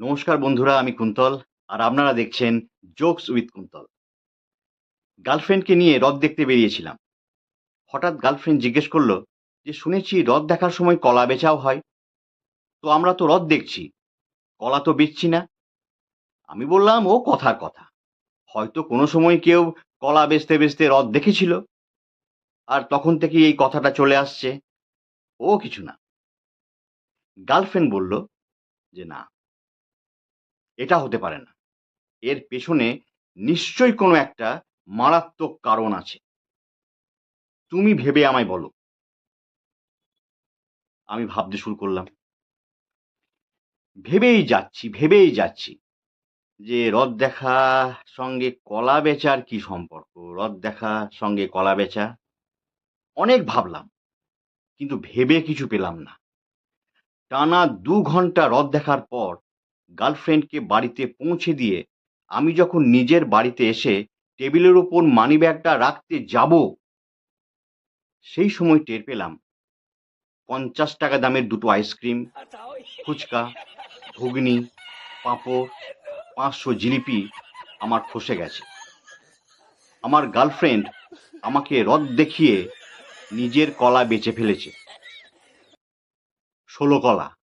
নমস্কার বন্ধুরা, আমি কুন্তল আর আপনারা দেখছেন জোকস উইথ কুন্তল। গার্লফ্রেন্ডকে নিয়ে হ্রদ দেখতে বেরিয়েছিলাম। হঠাৎ গার্লফ্রেন্ড জিজ্ঞেস করল যে, শুনেছি হ্রদ দেখার সময় কলা বেচাও হয়? তো আমরা তো হ্রদ দেখছি। কলা তো বেচছি না। আমি বললাম, ও কথার কথা। হয়তো কোনো সময় কেউ কলা বেচতে বেচতে হ্রদ দেখেছিল। আর তখন থেকে এই কথাটা চলে আসছে। ও কিছু না। গার্লফ্রেন্ড বলল যে, না এটা হতে পারে না। এর পেছনে নিশ্চয়ই কোনো একটা মারাত্মক কারণ আছে। তুমি ভেবে আমায় বলো। আমি ভাবতে শুরু করলাম। ভেবেই যাচ্ছি ভেবেই যাচ্ছি যে হ্রদ দেখা সঙ্গে কলা বেচার কি সম্পর্ক? হ্রদ দেখা সঙ্গে কলা বেচা? অনেক ভাবলাম, কিন্তু ভেবে কিছু পেলাম না। টানা দু ঘণ্টা হ্রদ দেখার পর গার্লফ্রেন্ডকে বাড়িতে পৌঁছে দিয়ে আমি যখন নিজের বাড়িতে এসে টেবিলের ওপর মানিব্যাগটা রাখতে যাব, সেই সময় টের পেলাম। পঞ্চাশ টাকা দামের দুটো আইসক্রিম, ফুচকা, ঘুগনি, পাঁপড়, পাঁচশো জিলিপি আমার খসে গেছে। আমার গার্লফ্রেন্ড আমাকে রদ দেখিয়ে নিজের কলা বেচে ফেলেছে। ষোলো কলা।